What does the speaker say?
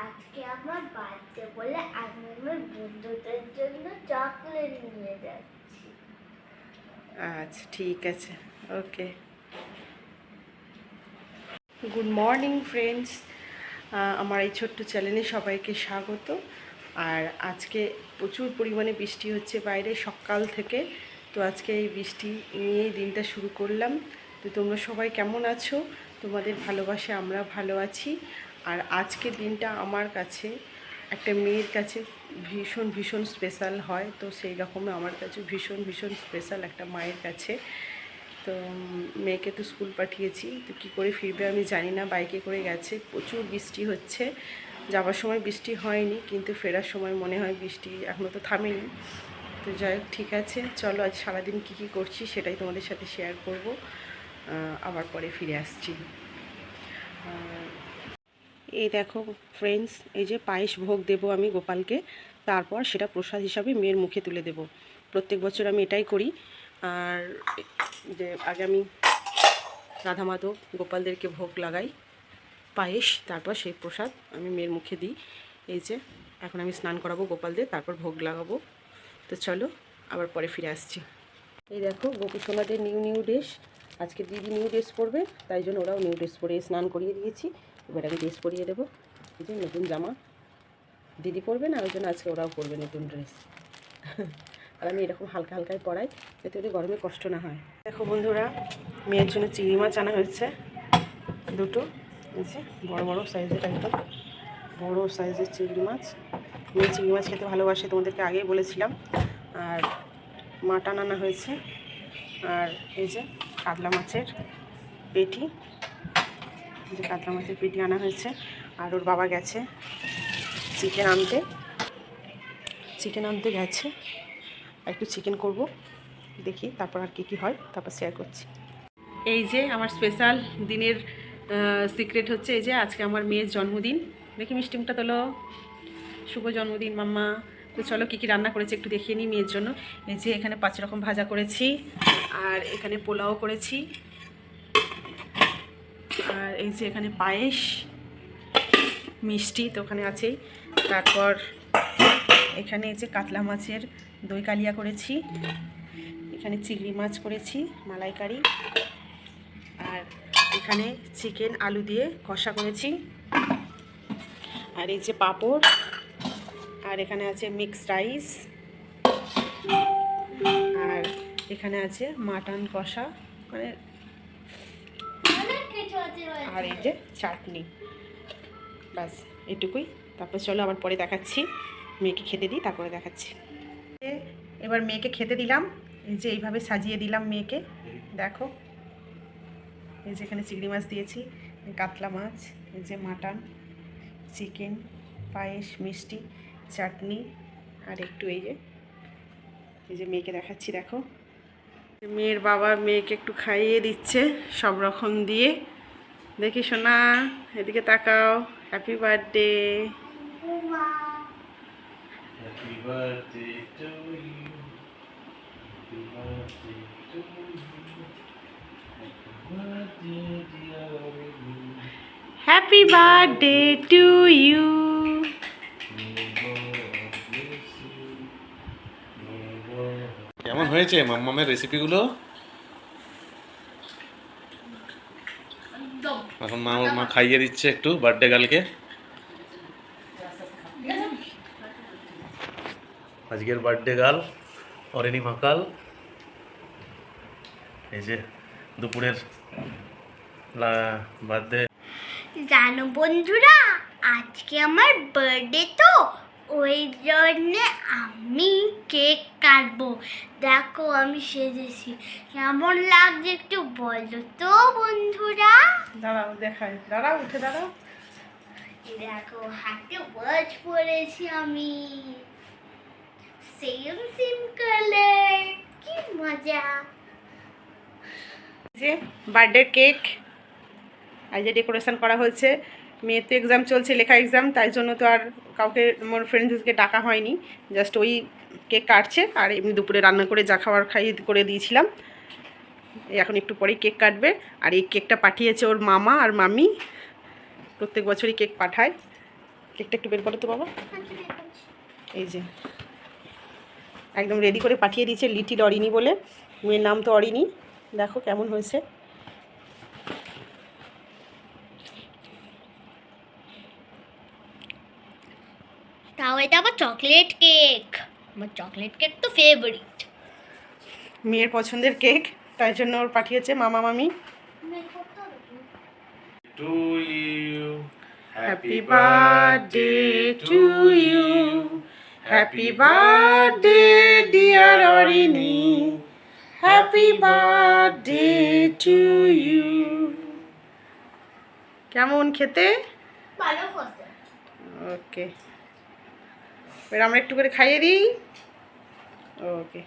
আজকে আমার বার্থডে বলে আমি আমার বন্ধুদের জন্য চকলেট নিয়ে যাচ্ছি। আচ্ছা ঠিক আছে। ওকে। গুড মর্নিং ফ্রেন্ডস আমার এই ছোট্ট চ্যানেলে সবাইকে স্বাগত। আর আজকে প্রচুর পরিমাণে বৃষ্টি হচ্ছে বাইরে সকাল থেকে। তো আজকে এই বৃষ্টি নিয়েই দিনটা শুরু করলাম। তো তোমরা সবাই কেমন আছো? তোমাদের ভালোবাসে, আমরা ভালো আছি। আর আজকের দিনটা আমার কাছে, একটা মেয়ের কাছে ভীষণ ভীষণ স্পেশাল হয়। তো সেই রকমই আমার কাছে ভীষণ ভীষণ স্পেশাল একটা মায়ের কাছে। তো মেয়েকে তো স্কুল পাঠিয়েছি। তো কী করে ফিরবে আমি জানি না। বাইকে করে গেছে। প্রচুর বৃষ্টি হচ্ছে। যাওয়ার সময় বৃষ্টি হয়নি, কিন্তু ফেরার সময় মনে হয় বৃষ্টি এখনও তো থামেনি। তো যাই হোক, ঠিক আছে। চলো আজ সারাদিন কী কী করছি সেটাই তোমাদের সাথে শেয়ার করব। আবার পরে ফিরে আসছি। এই দেখো ফ্রেন্ডস এই যে পায়েস ভোগ দেবো আমি গোপালকে, তারপর সেটা প্রসাদ হিসাবে মেয়ের মুখে তুলে দেব। প্রত্যেক বছর আমি এটাই করি। আর যে আগে আমি রাধা মাধব গোপালদেরকে ভোগ লাগাই, পায়েস, তারপর সেই প্রসাদ আমি মেয়ের মুখে দিই। এই যে এখন আমি স্নান করাবো গোপালদের, তারপর ভোগ লাগাবো। তো চলো আবার পরে ফিরে আসছি। এই দেখো গোপী সোনাদের নিউ নিউ ড্রেস আজকে দিদি নিউ ড্রেস পরবে, তাই জন্য ওরাও নিউ ড্রেস পরে স্নান করিয়ে দিয়েছি। এবার আমি ড্রেস পরিয়ে দেবো। এই যে নতুন জামা। দিদি পরবে না, ওই জন্য আজকে ওরাও পরবে নতুন ড্রেস। আর আমি এরকম হালকা হালকায় পরাই, যাতে ওদের গরমে কষ্ট না হয়। দেখো বন্ধুরা, মেয়ের জন্য চিংড়ি মাছ আনা হয়েছে। দুটো যে বড় বড় সাইজের একদম বড় সাইজের চিংড়ি মাছ। মেয়ে চিংড়ি মাছ খেতে ভালোবাসে, তোমাদেরকে আগেই বলেছিলাম। আর মাটন আনা হয়েছে। আর এই যে কাতলা মাছের পেটি। যে কাতলা মাছের পেটি আনা হয়েছে। আর ওর বাবা গেছে চিকেন আনতে। চিকেন আনতে গেছে। একটু চিকেন করব, দেখি তারপর আর কী কী হয়, তারপর শেয়ার করছি। এই যে আমার স্পেশাল দিনের সিক্রেট হচ্ছে এই যে আজকে আমার মেয়ের জন্মদিন। দেখি মিষ্টিমটা তোলো। শুভ জন্মদিন, মাম্মা। তো চলো কী কী রান্না করেছি একটু দেখিয়ে নিই মেয়ের জন্য। এই যে এখানে পাঁচ রকম ভাজা করেছি, আর এখানে পোলাও করেছি, আর এই যে এখানে পায়েস, মিষ্টি তো ওখানে আছেই। তারপর এখানে এই যে কাতলা মাছের দই কালিয়া করেছি, এখানে চিংড়ি মাছ করেছি, মালাইকারি, আর এখানে চিকেন, আলু দিয়ে কষা করেছি। আর এই যে পাঁপড় আর এখানে আছে মিক্স রাইস আর এখানে আছে মাটন কষা মানে। আর এই যে চাটনি। ব্যাস, এটুকুই। তারপর চলো আবার পরে দেখাচ্ছি। মেয়েকে খেতে দিই, তারপরে দেখাচ্ছি। এবার মেয়েকে খেতে দিলাম। এই যে এইভাবে সাজিয়ে দিলাম মেয়েকে। দেখো, এই যে এখানে চিংড়ি মাছ দিয়েছি কাতলা মাছ, এই যে মাটন, চিকেন, পায়েস, মিষ্টি। চাটনি আর একটু এই যে এই যে মেয়েকে দেখাচ্ছি দেখো। মেয়ের বাবা মেয়েকে একটু খাইয়ে দিচ্ছে সব রকম দিয়ে। দেখি শোনা এদিকে তাকাও happy birthday. Happy birthday to you কেমন হয়েছে মাম্মামের রেসিপিগুলো এখন মা ওর মা খাইয়ে দিচ্ছে একটু বার্থডে গার্লকে আজকের বার্থডে গার্ল অরেনি মাকাল এই যে দুপুরের বার্থডে জানো বন্ধুরা আজকে আমার বার্থডে তো। ওই জন্যে আমি কেক কাটবো। দেখো আমি সেজেছি। কেমন লাগছে একটু বলো তো বন্ধুরা? দাঁড়াও দেখাই। দাঁড়াও উঠে দাঁড়াও। দেখো হাতে ওয়াচ পরেছি আমি। সেম সেম কালার কি মজা। যে বার্থডে কেক আর যে ডেকোরেশন করা হয়েছে মেয়ের তো এক্সাম চলছে লেখা এক্সাম তাই জন্য তো আর কাউকে মোর ফ্রেন্ডসকে ডাকা হয়নি। জাস্ট ওই কেক কাটছে, আর এমনি দুপুরে রান্না করে যা খাবার খাইয়ে করে দিয়েছিলাম। এখন একটু পরেই কেক কাটবে, আর এই কেকটা পাঠিয়েছে ওর মামা আর মামি। প্রত্যেক বছরই কেক পাঠায়। কেকটা একটু বের করো তো বাবা। এই যে। একদম রেডি করে পাঠিয়ে দিয়েছে লিটিল অরিনি বলে। মেয়ের নাম তো অরিনি দেখো কেমন হয়েছে। তাও এটা আমার চকলেট কেক আমার চকলেট কেক তো ফেভারিট মেয়ের পছন্দের কেক তাই জন্য ওর পাঠিয়েছে মামা মামি To you. Happy birthday to you. Happy birthday, dear Orini. Happy birthday to you. কেমন খেতে ভালো ওকে এবার আমরা একটু করে খাইয়ে দিই। ওকে